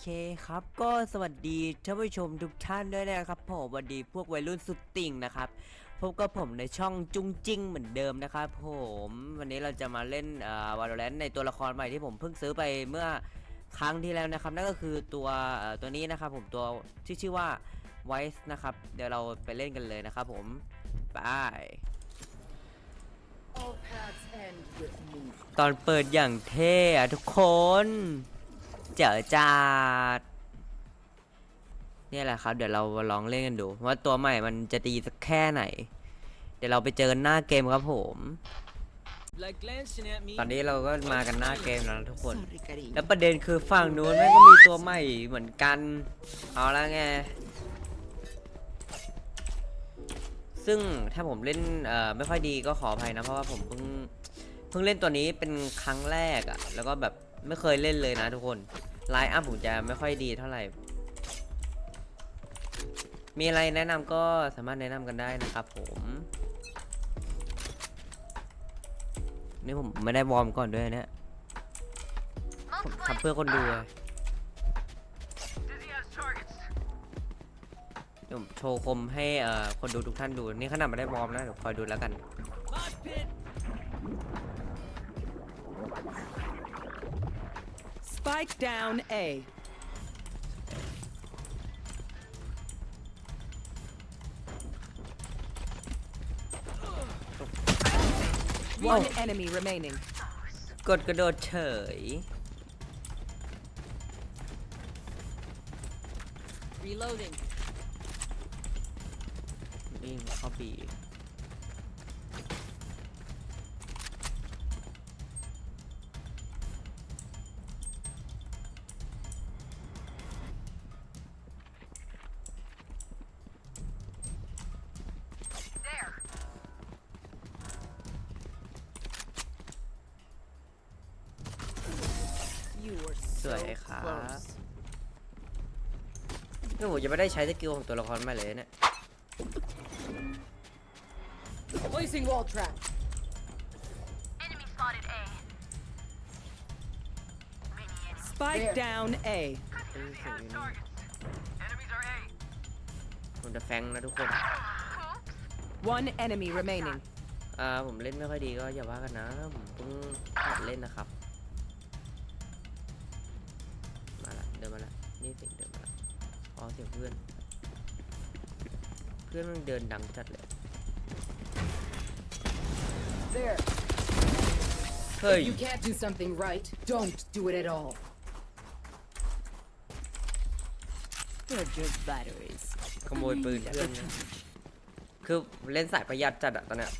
เคครับ ก็สวัสดีท่านผู้ชมทุกท่านด้วยนะครับผมสวัสดีพวกวัยรุ่นสุดติ่งนะครับพบกับผมในช่องจุงจิ้งเหมือนเดิมนะครับผมวันนี้เราจะมาเล่นเอ่อ Valorant ในตัวละครใหม่ที่ผมเพิ่งซื้อไปเมื่อครั้งที่แล้วนะครับ นั่นก็คือตัวเอ่อตัวนี้นะครับผมตัวที่ชื่อว่า Wise นะครับ เดี๋ยวเราไปเล่นกันเลยนะครับผมไป All paths end with me. ตอนเปิดอย่างเท่อะทุกคน เจอจัดเนี่ยแหละครับ เดี๋ยวเราลองเล่นกันดู ว่าตัวใหม่มันจะดีสักแค่ไหน เดี๋ยวเราไปเจอกันหน้าเกมครับผม ตอนนี้เราก็มากันหน้าเกมแล้วนะทุกคน แล้วประเด็นคือฝั่งนู้นแม่งก็มีตัวใหม่เหมือนกัน เอาละไง ซึ่งถ้าผมเล่นเอ่อไม่ค่อยดีก็ขออภัยนะ เพราะว่าผมเพิ่งเพิ่งเล่นตัวนี้เป็นครั้งแรกอะแล้วก็แบบ ไม่เคยเล่นเลยนะทุกคนไลน์อัพผมจะไม่ค่อยดีเท่าไหร่ มีอะไรแนะนำก็สามารถแนะนำกันได้นะครับผมนี่ผมไม่ได้วอร์มก่อนด้วยเนี่ยผมทำเพื่อคนดูอะเดี๋ยวผมโชว์คมให้เอ่อคนดูทุกท่านดู นี่ขนาดไม่ได้วอร์มนะเดี๋ยวคอยดูแล้วกัน Spike down A. One enemy remaining. กดกระโดดเฉย Reloading. วิ่งเข้าปี นี่ผมยังไม่ได้ใช้สกิลของตัวละครใหม่เลยเนี่ย Placing wall trap. Enemy spotted A. Spike There. down A. เอ้ยเสียงอยู่นี่ Enemies are A. ผมจะแฟงนะทุกคน One enemy remaining. อ่าผมเล่นไม่ค่อยดีก็อย่าว่ากันนะ ผมเพิ่งหัดเล่นนะครับ พื่อน เพื่อนมันเดินดังจัดเลย There. เฮ้ย You can't do something right. Don't do it at all. They're just batteries. ขโมยปืนเพื่อนนะคือเล่นสายประหยัดจัดอะตอนเนี้ย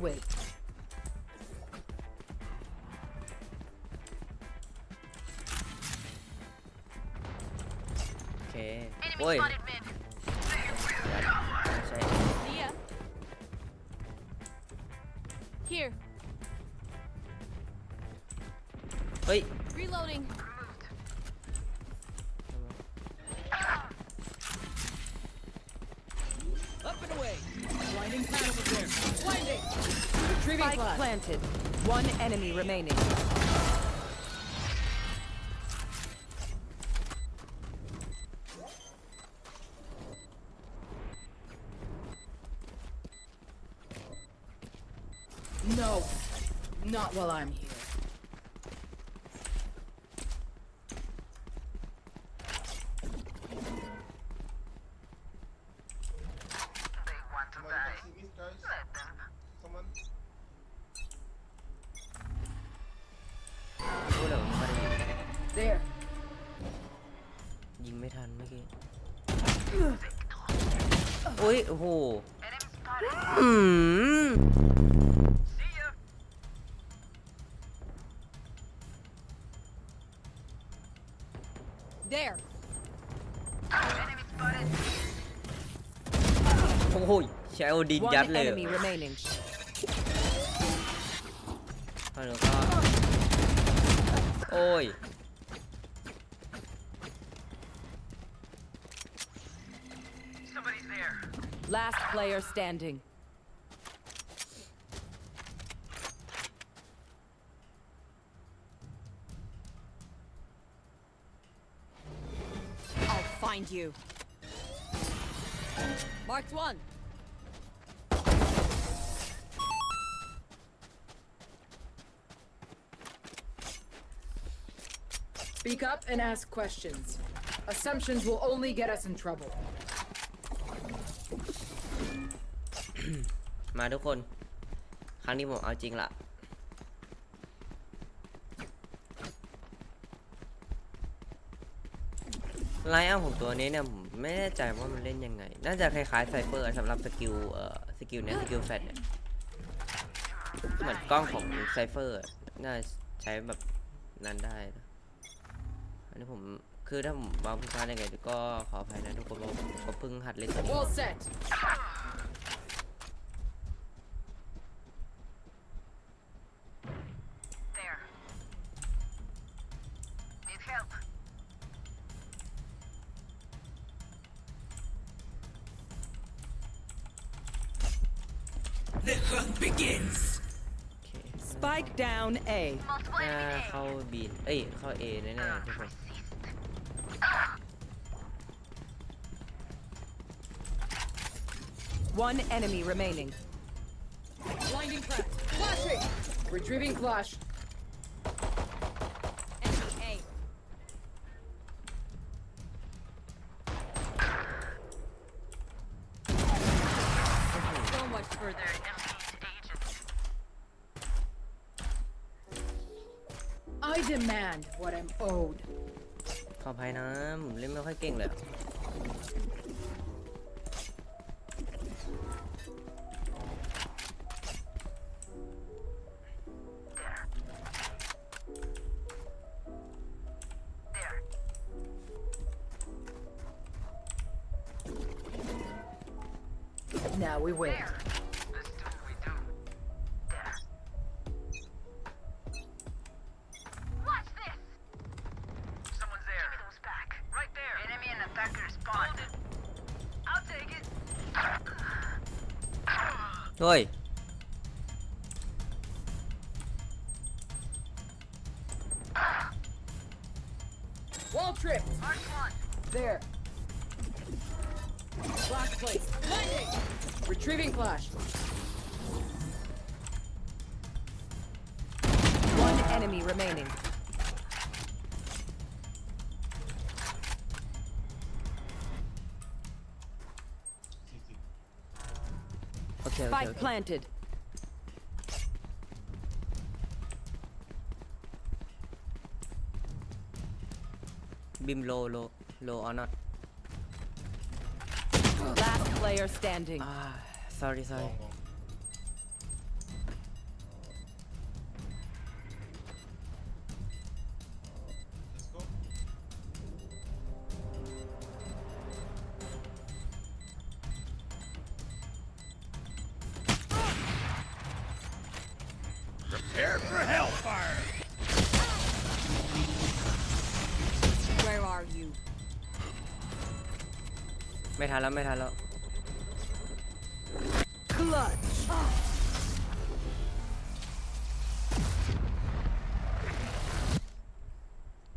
wait. Okay. Boy. Here. Wait. Reloading. Up and away. Blinding pad over there. Blinding. Retrieving Spike planted. One enemy remaining. No, not while I'm here. อุ้ย โอ้โห Enemy spotted. อืม See ya. There. Enemy spotted. โอ้โหใช้โอดิน One ยัดเลย enemy remaining. เอาเดี๋ยวก็โอ้ย Last player standing. I'll find you. Marked one. Speak up and ask questions. Assumptions will only get us in trouble. มาทุกคน ครั้งนี้ผมเอาจริงละไลน์อัพของตัวนี้เนี่ยผมไม่แน่ใจว่ามันเล่นยังไง น่าจะคล้ายๆไซเฟอร์สำหรับสกิลเอ่อสกิลเนี้ยสกิลแฟตเนี่ยเหมือนกล้องของไซเฟอร์น่าใช้แบบนั้นได้นะอันนี้ผมคือถ้าผมวางผิดพลาดยังไงก็ขออภัยนะทุกคนผมก็เพิ่งหัดเล่นตัวนี้ Wall set. Spike down A. น่าเข้าบีนเอ้ย เข้าเอแน่ๆทุกคน One enemy remaining. Blinding crack. Flashing. Retrieving flash. Enemy A. So much further. demand what I'm owed. ขออภัยนะผมเล่นไม่ค่อยเก่งเลยอะ Thôi Okay, Spike okay. planted. Beam low, low, low or not. Last player standing. Ah, sorry, sorry. Oh, Where are you? ไม่ทันแล้ว ไม่ทันแล้ว Clutch.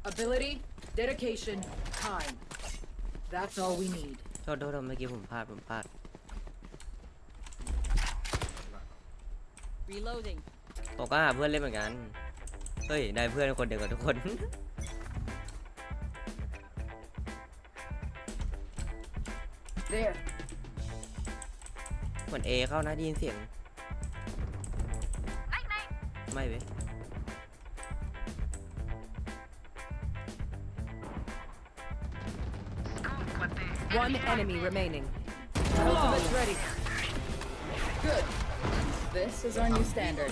Ability, dedication, time. That's all we need. โทษโทษโทษเมื่อกี้ผมพลาด ผมพลาด Reloading. ผมก็หาเพื่อนเล่นเหมือนกัน เฮ้ย ได้เพื่อนคนเดียวกับทุกคน There. เหมือนเอเข้านะได้ยินเสียง Night night. ไม่เว้ย Scoop, but the One enemy remaining. Ultimate's ready. Good. This is our new standard.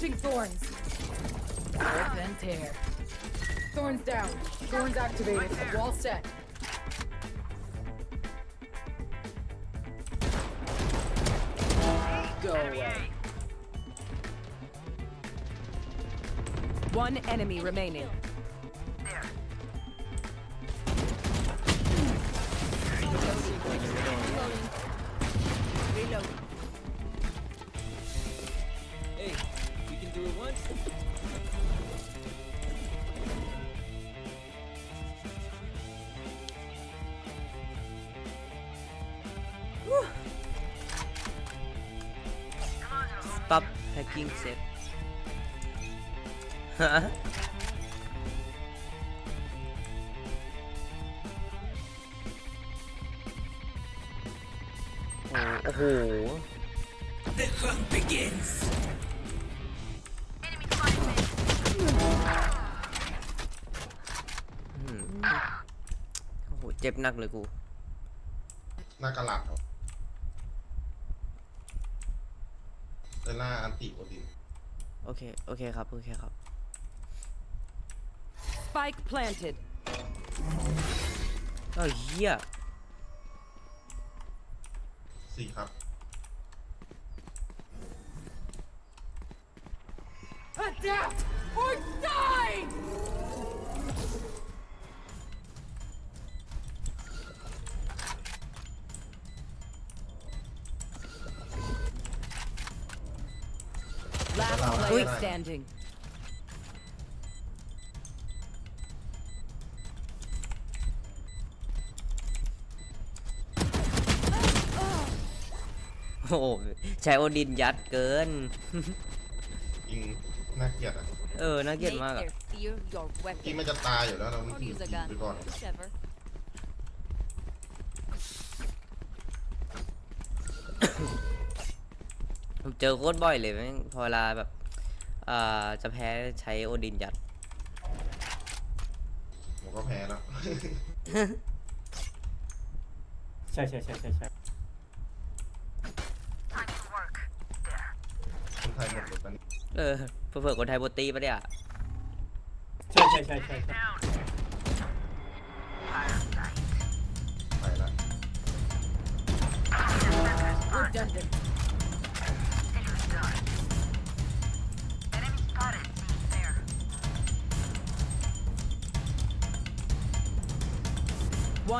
Launching thorns. Rip and tear. Thorns down. Thorns activated. Wall set. Go away. One enemy remaining. ฮะโอ้โหอืมโอ้โห เจ็บหนักเลยกูหน้ากระหลัดครับเดยวหน้าอันติโอดิน โอเค โอเคครับ โอเคครับ Spike planted. เอ้าเฮีย สี่ครับ Adapt or die! Last Ui. player standing. โอ้โหใช้โอดินยัดเกิน ยิงน่าเกลียดอะเออ น่าเกลียด Make มากอะ their fear your ที่ weapon. มันจะตายอยู่แล้วเราต้อง I'll ยิง use a ไปก่อน gun. Whichever. ผมเจอโคตรบ่อยเลยแม่งพอเวลาแบบ อ่าจะแพ้ใช้โอดินยัด ผมก็แพ้แล้ว ใช่ใช่ใช่ใช่ใช่คนไทยหมดเลยตอนนี้เออเผื่อๆคนไทยบตีปะเนี่ย ใช่ใช่ใช่ใช่ใช่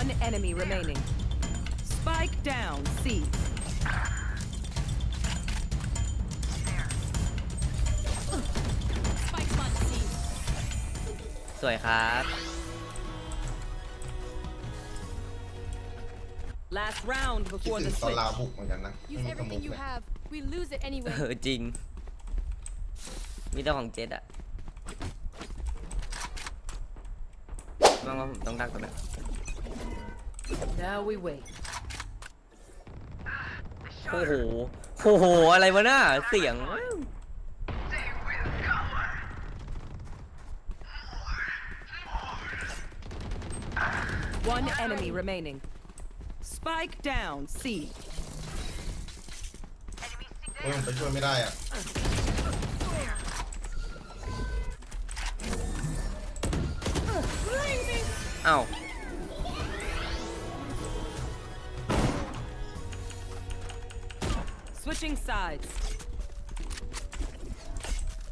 One enemy remaining. Spike down. C. Spike's on C. สวยครับ Last round คิด before ถึ the งตอนลา switch. บุกเหมือนกันนะไม่ Use มีสมุก everything you เลย have. We lose it เอ anyway. อจริง มีแต่ของเจ็ดอะว่าว่าผมต้องดักตรงไหน Now we wait. โอ้โห โอ้โห อะไรวะน่าเสียง One enemy remaining. Spike down. C. เฮ้ยผมไปช่วยไม่ได้อะเอ้า Switching sides.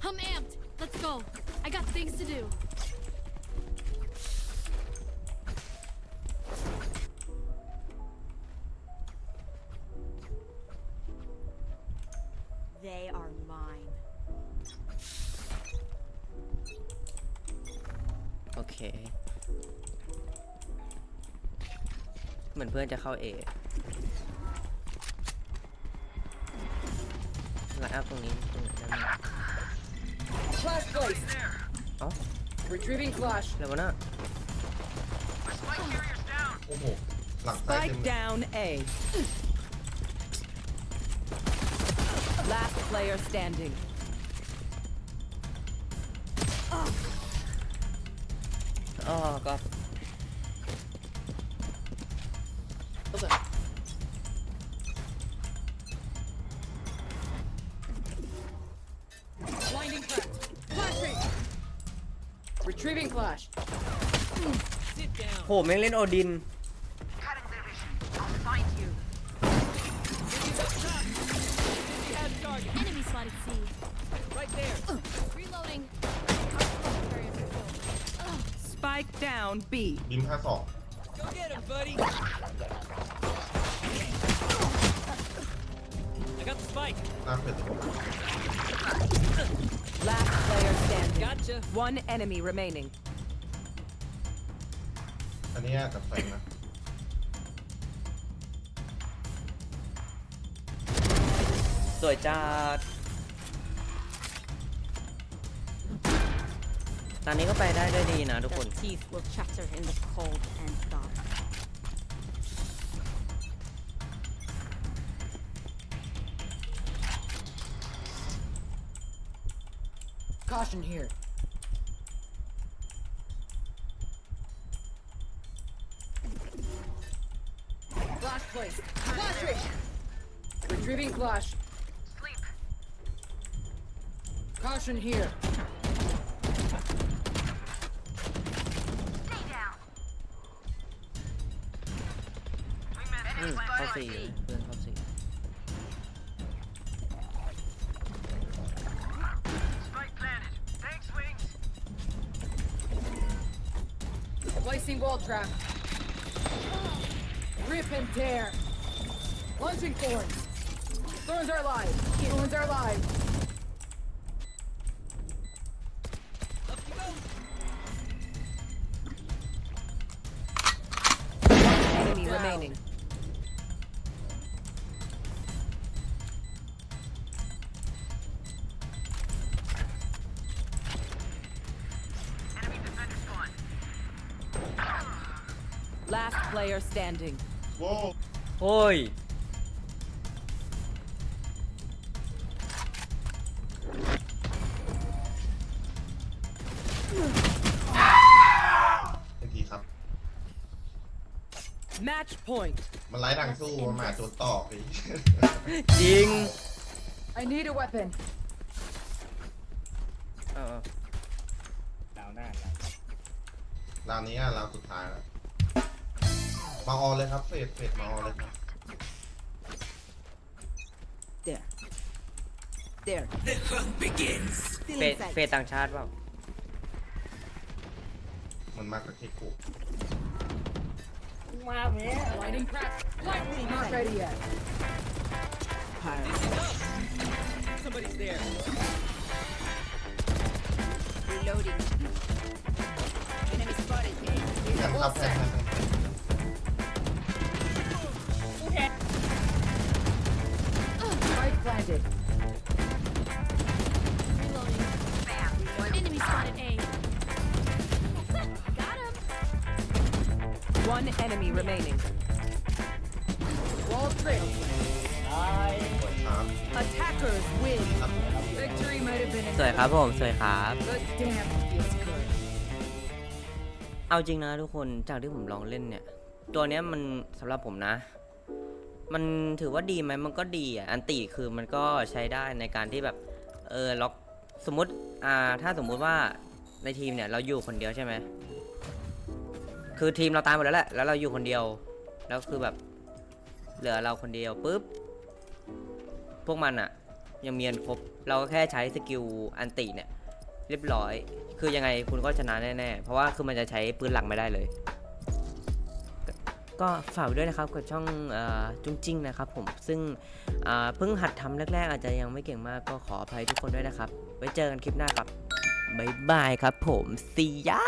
I'm amped. Let's go. I got things to do. They are mine. โอเค เหมือนเพื่อนจะเข้าเอ ไลน์อัพตรงนี้ตรงไหนได้ไหม Flash placed. Oh. Retrieving flash. แล้ววะน่ะ My spike carrier's down. โอ้โห หลังซ้ายเต็ม Spike เลย down A. Last player standing. อ๋อก็ Retrieving flash. Sit down. โหแม่งเล่นโอดิน Cutting their vision. I'll find you. He's up top. He has target. Enemy spotted C. Right there. Reloading. Spike down B. บิมห้าสอง Go get him, buddy. I got the spike. หน้าเผ็ด Last player standing. Gotcha. One enemy remaining. อันนี้กับแฟนนะ สวยจัดตอนนี้ก็ไปได้ด้วยดีนะทุกคน Their teeth will chatter in the cold and dark. Caution here. Flash placed. Flashing. Retrieving flash. Sleep. Caution here. Stay down. อื Placing wall trap. Rip and tear. Launching thorns. Thorns are live. Thorns are live. Up you. Enemy Down. remaining. Last player standing. โว้โอ้ย ทันทีครับ Match point. มันไล่ดังสู้มันหมาโจนตอกไป จริง I need a weapon. เออดาวหน้าราวนี้อะราวสุดท้ายแล้ว มาออเลยครับเฟดเฟดมาออเลยครับ There. There. เฟสเฟสต่างชาติเปล่ามันมากกับเคกุ Blinding crack. Lightning not ready yet. Somebody's there. Reloading. Enemy spotted. แทนครับแทนแทนแทน enemy remaining. Wall trick. ครับ Attackers win. Victory might have been สวย in ครับผม สวยครับ but damn, it feels good. เอาจริงนะทุกคนจากที่ผมลองเล่นเนี่ย ตัวเนี้ยมันสำหรับผมนะ มันถือว่าดีไหมมันก็ดีอะอันติคือมันก็ใช้ได้ในการที่แบบเออล็อกสมมติอ่าถ้าสมมุติว่าในทีมเนี่ยเราอยู่คนเดียวใช่ไหม คือทีมเราตายหมดแล้วแหละ แล้วเราอยู่คนเดียว แล้วคือแบบ เหลือเราคนเดียวปุ๊บ พวกมันอะยังเมียนครบ เราก็แค่ใช้สกิลอันติเนี่ย เรียบร้อย คือยังไงคุณก็ชนะแน่ๆ เพราะว่าคือมันจะใช้ปืนหลักไม่ได้เลย ก็ฝากไว้ด้วยนะครับกับช่องอจุ้งจิ้งนะครับผม ซึ่งเพิ่งหัดทำแรกๆ อาจจะยังไม่เก่งมากก็ขออภัยทุกคนด้วยนะครับ ไว้เจอกันคลิปหน้าครับบ๊ายบายครับผมซีย่า